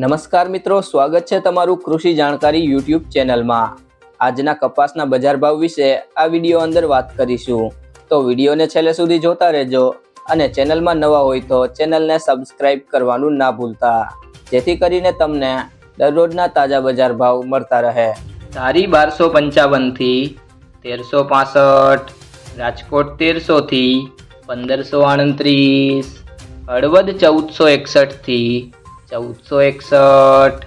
નમસ્કાર મિત્રો, સ્વાગત છે તમારું કૃષિ જાણકારી યુટ્યુબ ચેનલમાં. આજના કપાસના બજાર ભાવ વિશે આ વીડિયો અંદર વાત કરીશું. તો વિડીયોને છેલ્લે સુધી જોતા રહેજો અને ચેનલમાં નવા હોય તો ચેનલને સબસ્ક્રાઇબ કરવાનું ના ભૂલતા. જેથી કરીને તમને દરરોજના તાજા બજાર ભાવ મળતા રહે. ધારી બારસો પંચાવનથી તેરસો પાસઠ, રાજકોટ તેરસોથી પંદરસો આડત્રીસ હળવદ ચૌદસો એકસઠથી ચૌદસો એકસઠ,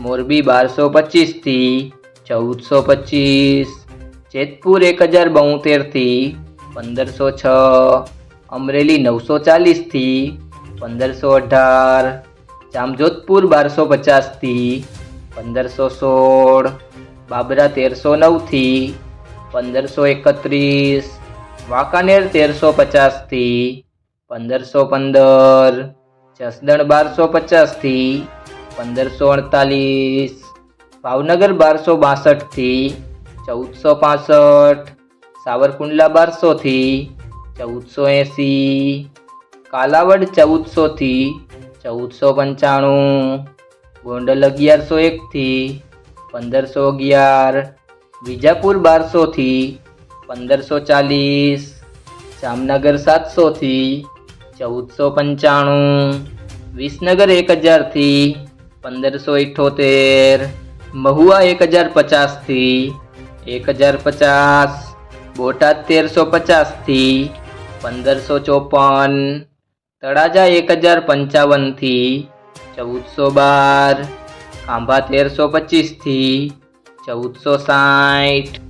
મોરબી બારસો પચીસથી ચૌદસો પચીસ, જેતપુર એક હજાર બોતેરથી પંદરસો છ, અમરેલી નવસો ચાલીસથી પંદરસો અઢાર, જામજોધપુર બારસો પચાસથી પંદરસો સોળ, બાબરા તેરસો નવથી પંદરસો એકત્રીસ, વાંકાનેર તેરસો પચાસથી પંદરસો પંદર જસદણ બારસો પચાસથી પંદરસો અડતાલીસ. ભાવનગર બારસો બાસઠથી ચૌદસો પાસઠ. સાવરકુંડલા બારસોથી ચૌદસો એંસી. કાલાવડ ચૌદસોથી ચૌદસો પંચાણું. ગોંડલ અગિયારસો એકથી પંદરસો અગિયાર. વિજાપુર બારસોથી પંદરસો ચાલીસ. જામનગર સાતસોથી ચૌદસો પંચાણું. વિસનગર એક હજારથી પંદરસો ઇઠ્ઠોતેર મહુવા એક હજાર પચાસથી એક હજાર પચાસ. બોટાદ તેરસો પચાસથી પંદરસો ચોપન. તળાજા એક હજાર પંચાવનથી ચૌદસો બાર. ખાંભા તેરસો પચીસથી ચૌદસો સાઠ.